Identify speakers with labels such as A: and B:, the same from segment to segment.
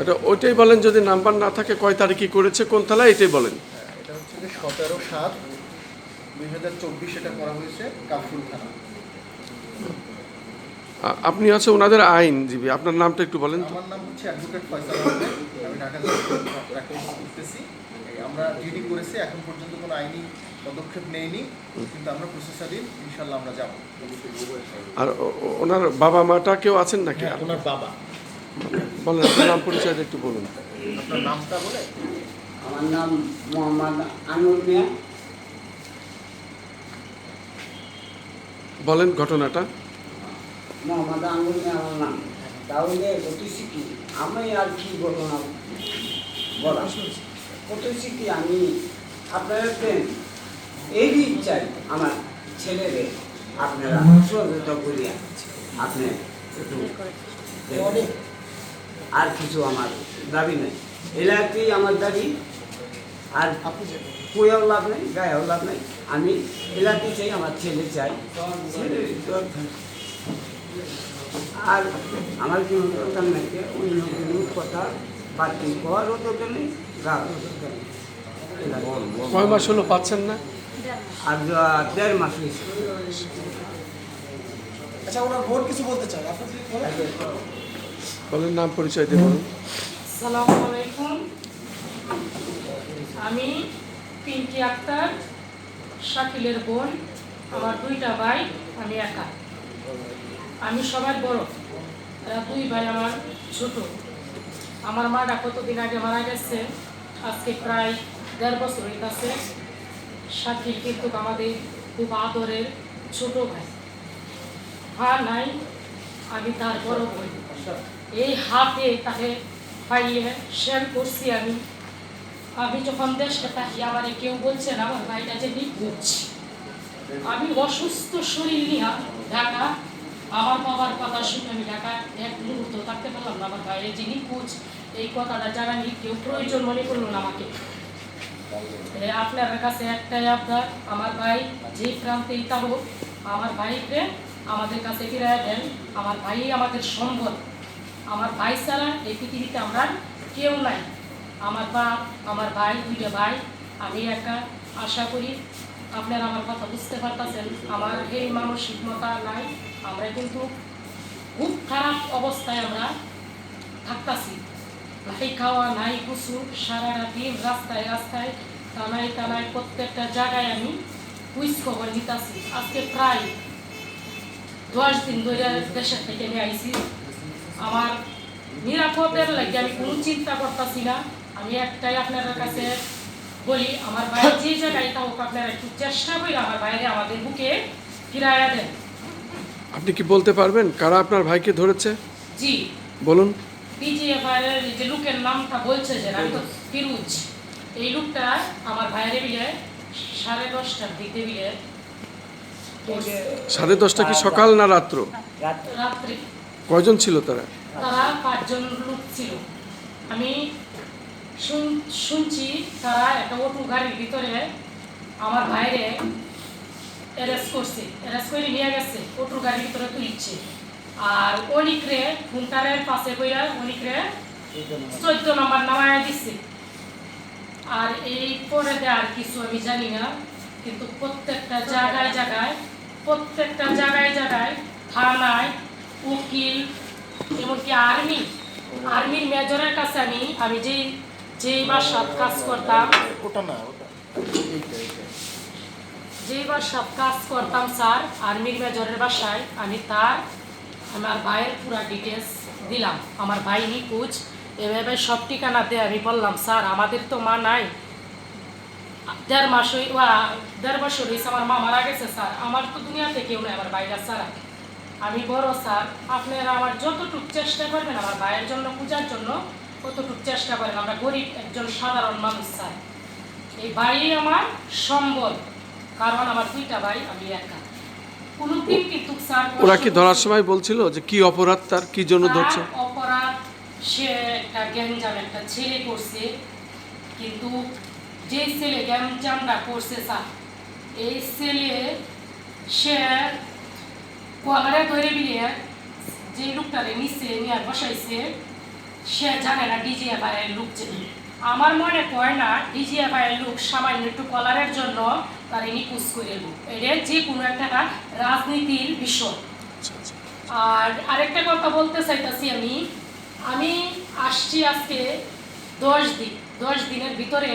A: এটা ওইটাই বলেন যদি নাম্বার না থাকে কয় তারিখে করেছে কোন থানায় এটাই বলেন।
B: এটা হচ্ছে যে সতেরো সাত দুই হাজার চব্বিশ এটা করা হয়েছে কাফরুল থানা।
A: আপনি আছে ওনাদের আইনজীবী আপনার নামটা একটু বলেন
B: আমার নাম হচ্ছে অ্যাডভোকেট ফয়সাল আহমেদ আমি ঢাকা করতেছি। আমরা জিডি করেছি এখন পর্যন্ত কোনো আইনি পদক্ষেপ নেইনি কিন্তু আমরা প্রসেসারিন ইনশাল্লাহ আমরা যাব।
A: আর ওনার বাবা মাটা কেউ আছেন নাকি?
B: হ্যাঁ ওনার বাবা।
A: বলেন আপনার নাম পরিচয়টা একটু বলুন।
B: আপনার নামটা বলে?
C: আমার নাম মোহাম্মদ আনুর মিয়া।
A: বলেন ঘটনাটা।
C: মোহাম্মদ আনুর মিয়া আমার নাম। তাহলে বলতেছি কি আমি আর কি বলব না বলা? বলতেছি কি আমি আপনারা দেন এরই চাই আমার ছেলেরে আপনারা সহযোগিতা করিয়া আপনি একটু। আর কিছু আমার দাবি নেই। এলাকাতেই আমার দাবি আর কুয়েও লাভ নেই গায়েও লাভ নেই। আমি এলাকাতে চাই আমার ছেলে চাই। ছেলে আর আমার কোনো দরকার নেই যে অন্য কোনো কথা বাড়তি হওয়ারও দরকার নেই গাওয়ারও দরকার নেই।
A: কয় মাস হলো পাচ্ছেন না?
C: আর দেড় মাস হয়েছে।
D: আচ্ছা ওনার ভোট কিছু বলতে চাই আপনি বলেন।
A: নাম পরিচয়
E: আলাইকুম। আমি পিঙ্কি আক্তার, শাকিলের বোন। আমার দুইটা ভাই, আমি একা। আমি সবার বড়। দুই ভাই আমার ছোট। আমার মাটা কতদিন আগে মারা গেছে। আজকে প্রায় দেড় বছর হইতাছে শাকিল কিন্তু আমাদের খুব আদরের ছোট ভাই। ভা নাই, আমি তার বড় বোন। এই হাতে তাকে পাইয়ে শেয়ার করছি আমি। আমি যখন দেশে থাকি, আমার কেউ বলছে না, আমার ভাইটা যে নিখোঁজ। আমি অসুস্থ শরীর নিয়ে ঢাকা, আমার বাবার কথা শুনে আমি ঢাকা এক মুহূর্ত থাকতে পারলাম না। আমার ভাইয়ের যে নিখোঁজ, এই কথাটা জানানি কেউ প্রয়োজন মনে করল না আমাকে। আপনার কাছে একটাই আপনার আমার ভাই যে প্রান্তেই থাকুক, আমার ভাইকে আমাদের কাছে ফিরাই দেন। আমার ভাই আমাদের সম্বল আমার ভাই ছাড়া এই পৃথিবীতে আমরা কেউ নাই। আমার বাপ, আমার ভাই, দুইটা ভাই, আমি একা। আশা করি আপনারা আমার কথা বুঝতে পারতেছেন। আমার এই মানসিকতা নাই। আমরা কিন্তু খুব খারাপ অবস্থায় আমরা থাকতাছি। নাই খাওয়া, নাই কিছু সারা রাতি রাস্তায় রাস্তায়, টানায় টানায় প্রত্যেকটা জায়গায় আমি কুইজ খবর নিতাছি। আজকে প্রায় দশ দিন ধরে দেশের থেকে নিয়ে আইছি। আমার নিরাপদের লাগে আমি কোনো চিন্তা করতেছি না। আমি একটাই আপনাদের কাছে বলি আমার ভাই যে জায়গায় থাকুক আপনারা একটু চেষ্টা করি আমার বাইরে আমাদের বুকে ফিরাইয়া দেন।
A: আপনি কি বলতে পারবেন? কারা আপনার ভাইকে ধরেছে?
E: জি।
A: বলুন।
E: বিজিএফআই এর যে লোকের নামটা বলছে যে আমি তো ফিরুজ। এই লোকটা আমার ভাইয়ের বিলে সাড়ে দশটার দিকে বিলে
A: সাড়ে দশটা কি সকাল না রাত্র?
C: রাত
E: রাত্রে।
A: কয়জন ছিল তারা?
E: তারা পাঁচজন লোক ছিল। আমি শুন- শুনছি তারা একটা অটো গাড়ির ভিতরে আমার ভাইরে অ্যারেস্ট করছে। অ্যারেস্ট করে নিয়ে গেছে, অটো গাড়ির ভিতরে তুলছে। আর অনিকরে ফুনটারের পাশে কইরা অনিকরে চোদ্দ নম্বর নামায় দিচ্ছে আর এই পরে আর কিছু আমি জানি না, কিন্তু প্রত্যেকটা জায়গায় জায়গায়, প্রত্যেকটা জায়গায় জায়গায় থানায় উকিল এমনকি আর্মি। আর্মির মেজরের কাছে আমি আমি যেই যেই বাসাত কাজ করতাম।
B: ওটা না ওটা।
E: যেই বাসাত কাজ করতাম স্যার আর্মির মেজরের বাসায় আমি তার আমার ভাইয়ের পুরা ডিটেলস দিলাম। আমার ভাই নি নিখোঁজ। এভাবে সব ঠিকানাতে আমি বললাম স্যার আমাদের তো মা নাই। দেড় মাস দেড় বছর হয়েছে আমার মা মারা গেছে স্যার। আমার তো দুনিয়াতে কেউ নেই আমার ভাইরা ছাড়া। আমি বড় স্যার আপনারা আমার যতটুকু চেষ্টা করবেন আমার ভাইয়ের জন্য পূজার জন্য ততটুকু চেষ্টা করেন। আমরা গরিব একজন সাধারণ মানুষ স্যার। এই ভাই আমার সম্বল কারণ আমার দুইটা ভাই আমি একা। কোনোদিন কিন্তু স্যার
A: ওরা কি ধরার সময় বলছিল যে কি অপরাধ তার কি জন্য ধরছে?
E: অপরাধ সে একটা গ্যাঞ্জাম একটা ছেলে করছে। কিন্তু যে ছেলে গ্যাঞ্জামটা করছে স্যার এই ছেলে সে কলারে ধরে বিয়ে যে লোকটারে নিচে নিয়ে বসাইছে সে জানে না ডিজিএফআই এর লোক যে। আমার মনে পড়ে না ডিজিএফআই এর লোক সামান্য একটু কলারের জন্য তার নিকুজ করে এলো এটা যে কোনো একটা রাজনীতির বিষয়।
A: আচ্ছা আচ্ছা।
E: আর আরেকটা কথা বলতে চাইতেছি আমি। আমি আসছি আজকে দশ দিন। দশ দিনের ভিতরে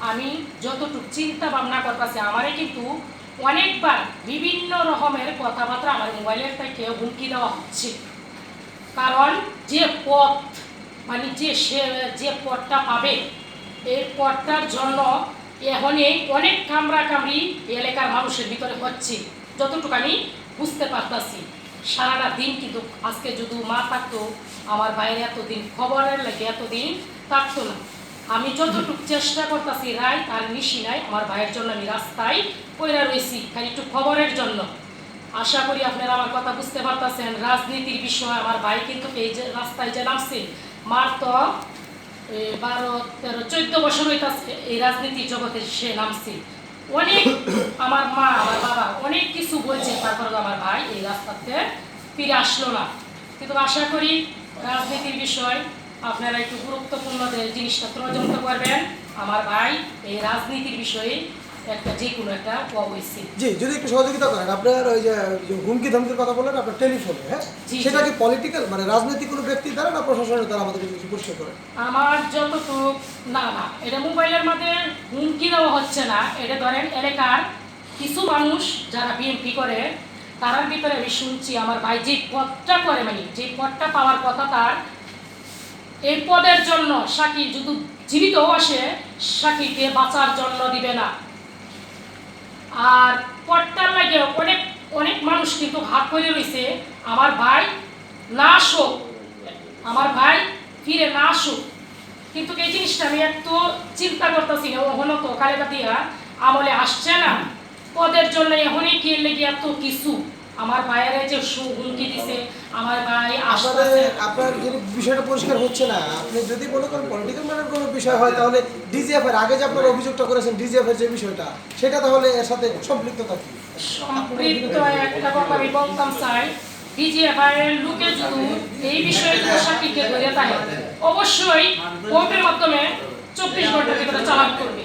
E: আমি যতটুকু চিন্তা ভাবনা করতেছি আমারে কিন্তু অনেকবার বিভিন্ন রকমের কথাবার্তা আমার মোবাইলের থেকে হুমকি দেওয়া হচ্ছে। কারণ যে পথ মানে যে সে, যে পথটা পাবে, এই পথটার জন্য এখনই অনেক কামড়া কামড়ি এলাকার মানুষের ভিতরে হচ্ছে। যতটুকু আমি বুঝতে পারতাছি, সারাটা দিন কিন্তু আজকে যদি মা থাকতো, আমার বাইরে এতদিন, খবরের লাগে এতদিন থাকতো না। আমি যতটুকু চেষ্টা করতেছি রায়, তার নিশি নাই, আমার ভাইয়ের জন্য আমি রাস্তায় পয়রা রয়েছি খালি একটু খবরের জন্য। আশা করি আপনারা আমার কথা বুঝতে পারতেছেন, রাজনীতির বিষয় আমার ভাই কিন্তু এই যে রাস্তায় যে নামছে, মার তো বারো, তেরো, চোদ্দ বছর হইতাছে এই রাজনীতির জগতে সে নামছে। অনেক আমার মা, আমার বাবা অনেক কিছু বলছে তারপর আমার ভাই এই রাস্তাতে ফিরে আসলো না। কিন্তু আশা করি রাজনীতির বিষয় আপনারা একটু গুরুত্বপূর্ণ জিনিসটা তদন্ত করবেন। আমার ভাই এই রাজনীতির বিষয়ে একটা যে কোনো একটা হয়েছে
D: জি যদি একটু সহযোগিতা করেন আপনার ওই যে যে হুমকি ধমকির কথা বললেন আপনার টেলিফোনে হ্যাঁ? সেটা কি পলিটিক্যাল মানে রাজনৈতিক কোনো ব্যক্তি দ্বারা না প্রশাসনের দ্বারা আমাদের কিছু পরিষ্কার করেন?
E: আমার যতটুকু না না এটা মোবাইলের মধ্যে হুমকি দেওয়া হচ্ছে না। এটা ধরেন এলাকার কিছু মানুষ যারা করে তার ভিতরে আমি শুনছি আমার ভাই যে পদটা করে মানে যে পদটা পাওয়ার কথা তার এই পদের জন্য সাকিব যদি জীবিত আসে সাকিবকে বাঁচার জন্য দিবে না। আর পদটার লাগে অনেক অনেক মানুষ কিন্তু হাত করে রয়েছে আমার ভাই না আসুক, আমার ভাই ফিরে না আসুক। কিন্তু এই জিনিসটা আমি এত চিন্তা করতেছি না ওখানে তো কালেকা দিয়া আমলে আসছে না। পদের জন্য এখনই কি লেগে এত কিছু? আমার ভাইয়ের যে সু- হুমকি দিছে আমার ভাই আসতেছে
D: আপনার যে বিষয়টা পরিষ্কার হচ্ছে না আপনি যদি মনে করেন পলিটিক্যাল ম্যাটার কোনো বিষয় হয় তাহলে ডিজিএফ এর আগে যে আপনার অভিযোগটা করেছেন ডিজিএফ এর যে বিষয়টা সেটা তাহলে এর সাথে সম্পৃক্ততা কি?
E: সম্পৃক্ত একটা কথা আমি বলতাম চাই ডিজিএফআই এর লোকে যদি এই বিষয়ে যদি সাকিবকে ধরে থাকে অবশ্যই কোর্টের মাধ্যমে চব্বিশ ঘণ্টার ভিতরে চালান করবে।